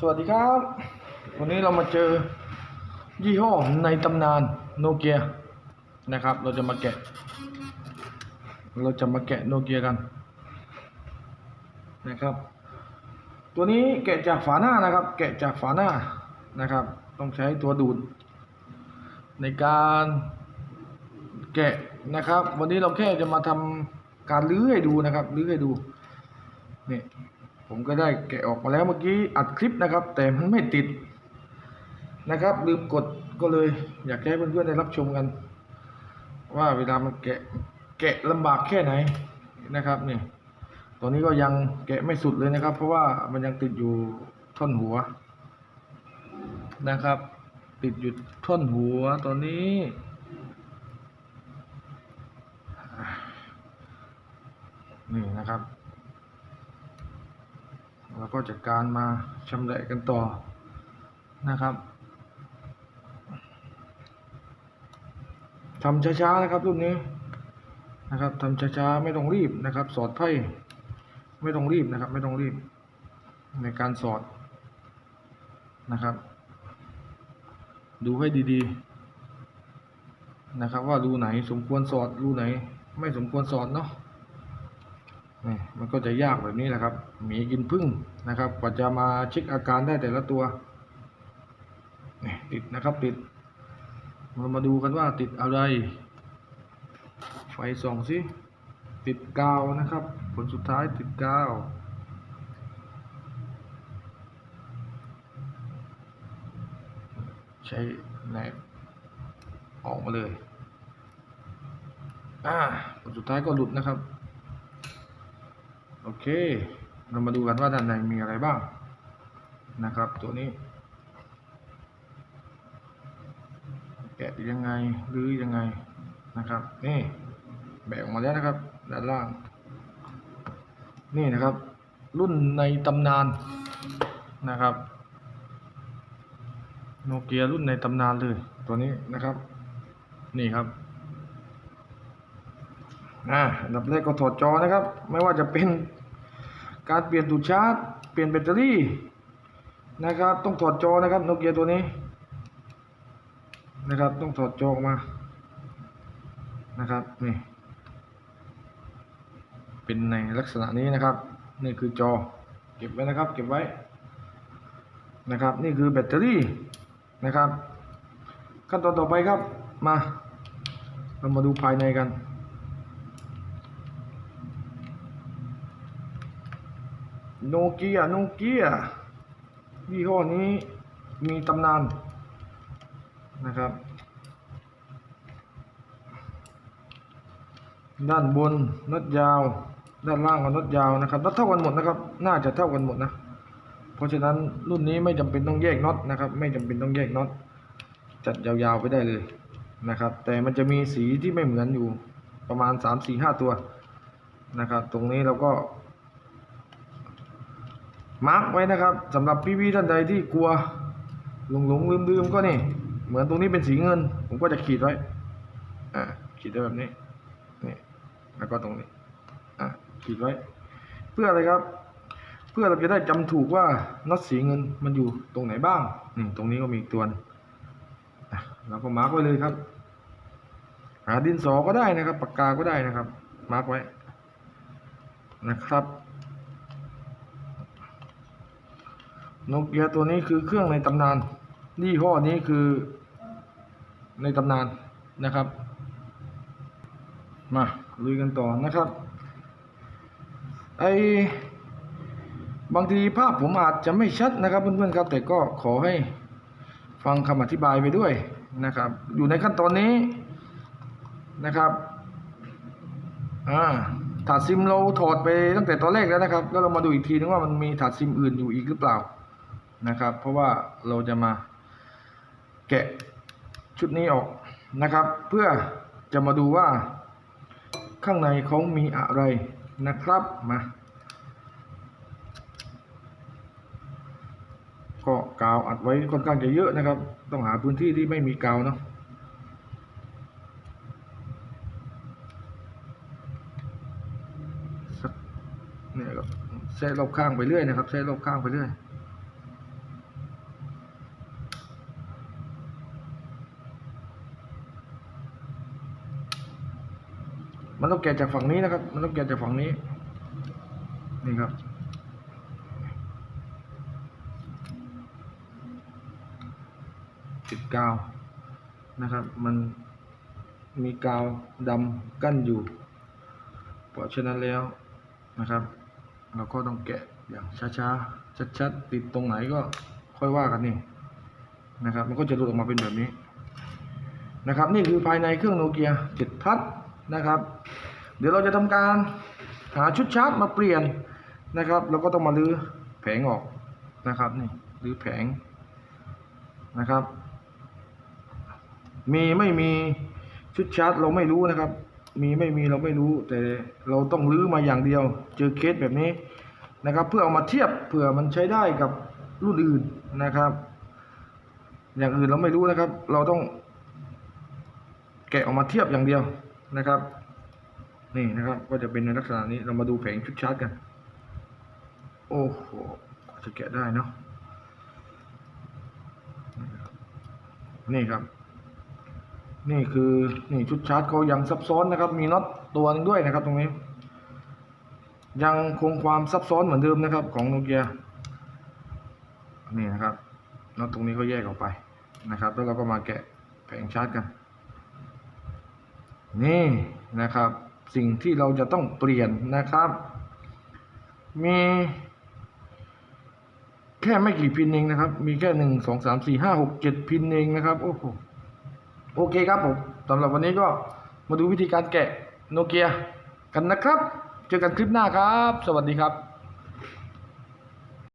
สวัสดีครับ วันนี้เรามาเจอยี่ห้อในตำนานโนเกียนะครับ เราจะมาแกะ เราจะมาแกะโนเกียกันนะครับ ตัวนี้แกะจากฝาหน้านะครับ แกะจากฝาหน้านะครับ ต้องใช้ตัวดูด ในการแกะนะครับ วันนี้เราแค่จะมาทำการลื้อให้ดูนะครับ ลื้อให้ดูนี่ ผมก็ได้แกะออกมาแล้วเมื่อกี้อัดคลิปนะครับ แต่มันไม่ติดนะครับ ลืมกดก็เลย อยากให้เพื่อนๆได้รับชมกัน ว่าเวลามันแกะแกะลำบากแค่ไหนนะครับเนี่ยตอนนี้ก็ยังแกะไม่สุดเลยนะครับ เพราะว่ามันยังติดอยู่ท่อนหัวนะครับ ติดอยู่ท่อนหัวตอนนี้ นี่นะครับ แล้วก็จัดการมาชำแหละกันต่อนะครับทำช้าๆนะครับรุ่นนี้นะครับทำช้าๆไม่ต้องรีบนะครับ สอดไพ่ไม่ต้องรีบนะครับ ไม่ต้องรีบ ในการสอดนะครับ ดูให้ดีๆ นะครับว่ารูไหนสมควรสอดรูไหน ไม่สมควรสอดเนาะ นี่มันก็จะยากแบบนี้แหละครับหมีกินพึ่งนะครับกว่าจะมาเช็คอาการได้แต่ละตัวนี่ติดนะครับติด เรามาดูกันว่าติดอะไร ไฟส่องสิติดกาวนะครับ ผลสุดท้ายติดกาวใช้แหนบออกมาเลย อ่า ผลสุดท้ายก็หลุดนะครับ โอเค เรามาดูกันว่าด้านในมีอะไรบ้างนะครับตัวนี้ แกะยังไงหรือยังไงนะครับนี่แบกออกมาแล้วนะครับด้านล่าง นี่นะครับ รุ่นในตำนานนะครับโนเกียรุ่นในตำนานเลยตัวนี้นะครับ นี่ครับอ่าอันดับแรกก็ถอดจอนะครับ ไม่ว่าจะเป็น การเปลี่ยนตูดชาร์จ เปลี่ยนแบตเตอรี่นะครับ ต้องถอดจอนะครับโนเกียตัวนี้นะครับ ต้องถอดจอออกมานะครับนี่เป็นในลักษณะนี้นะครับ นี่คือจอเก็บไว้นะครับ เก็บไว้นะครับ นี่คือแบตเตอรี่นะครับ ขั้นตอนต่อไปครับมา เรามาดูภายในกัน โนเกียโนเกียยี่ห้อนี้มีตำนานนะครับ ด้านบนน็อตยาว ด้านล่างก็น็อตยาวนะครับน็อตเท่ากันหมดนะครับ น่าจะเท่ากันหมดนะ เพราะฉะนั้นรุ่นนี้ไม่จำเป็นต้องแยกน็อตนะครับ ไม่จำเป็นต้องแยกน็อตจัดยาวๆไปได้เลยนะครับ แต่มันจะมีสีที่ไม่เหมือนอยู่ประมาณ 3 4 5 ตัวนะครับ ตรงนี้เราก็ มาร์กไว้นะครับสำหรับพี่ๆท่านใดที่กลัวหลงหลงลืมลืมๆก็นี่เหมือนตรงนี้เป็นสีเงิน ผมก็จะขีดไว้อ่าขีดไว้แบบนี้นี่แล้วก็ตรงนี้อ่าขีดไว้ เพื่ออะไรครับ เพื่อเราจะได้จำถูกว่าน็อตสีเงินมันอยู่ตรงไหนบ้างนี่ตรงนี้ก็มีอีกตัวนึงอะเราก็มาร์กไว้เลยครับ หาดินสอก็ได้นะครับปากกาก็ได้นะครับ มาร์กไว้นะครับ โนเกียตัวนี้คือเครื่องในตำนานยี่ห้อนี้คือในตำนานนะครับ มาลุยกันต่อนะครับไอบางทีภาพผมอาจจะไม่ชัดนะครับเพื่อนๆครับ แต่ก็ขอให้ฟังคำอธิบายไปด้วยนะครับ อยู่ในขั้นตอนนี้นะครับอ่าถาดซิมเราถอดไปตั้งแต่ตอนแรกแล้วนะครับ แล้วเรามาดูอีกทีนึงว่ามันมีถาดซิมอื่นอยู่อีกหรือเปล่า นะครับ เพราะว่าเราจะมาแกะชุดนี้ออกนะครับ เพื่อจะมาดูว่าข้างในเขามีอะไรนะครับมาก็กาวอัดไว้ค่อนข้างจะเยอะนะครับ ต้องหาพื้นที่ที่ไม่มีกาวเนาะเนี่ยก็แซะรอบข้างไปเรื่อยนะครับแซะรอบข้างไปเรื่อย มันต้องแกะจากฝั่งนี้นะครับ มันต้องแกะจากฝั่งนี้ นี่ครับ ติดกาวนะครับ มันมีกาวดำกั้นอยู่ เพราะฉะนั้นแล้วนะครับ เราก็ต้องแกะอย่างช้าๆ ชัดๆ ติดตรงไหนก็ค่อยว่ากันนี่นะครับ มันก็จะหลุดออกมาเป็นแบบนี้นะครับ นี่คือภายในเครื่องโนเกีย7พัด นะครับ เดี๋ยวเราจะทำการหาชุดชาร์จมาเปลี่ยนนะครับ แล้วก็ต้องมาลื้อแผงออกนะครับนี่ลื้อแผงนะครับ มีไม่มีชุดชาร์จเราไม่รู้นะครับ มีไม่มีเราไม่รู้ แต่เราต้องลื้อมาอย่างเดียว เจอเคสแบบนี้นะครับ เพื่อเอามาเทียบเผื่อมันใช้ได้กับรุ่นอื่นนะครับ อย่างอื่นเราไม่รู้นะครับ เราต้องแกะออกมาเทียบอย่างเดียว นะครับ นี่นะครับก็จะเป็นในลักษณะนี้เรามาดูแผงชุดชาร์จกัน โอ้โหจะแกะได้เนาะนี่ครับ นี่คือนี่ชุดชาร์จเขายังซับซ้อนนะครับ มีน็อตตัวนึงด้วยนะครับ ตรงนี้ ยังคงความซับซ้อนเหมือนเดิมนะครับ ของโนเกียนี่นะครับน็อตตรงนี้ก็แยกออกไปนะครับ แล้วเราก็มาแกะแผงชาร์จกัน นี่นะครับ สิ่งที่เราจะต้องเปลี่ยนนะครับ มีแค่ไม่กี่พินเองนะครับ มีแค่หนึ่งสองสามสี่ห้าหกเจ็ดพินเองนะครับ โอ้โหโอเคครับผมสำหรับวันนี้ก็มาดูวิธีการแกะโนเกียกันนะครับ เจอกันคลิปหน้าครับ สวัสดีครับ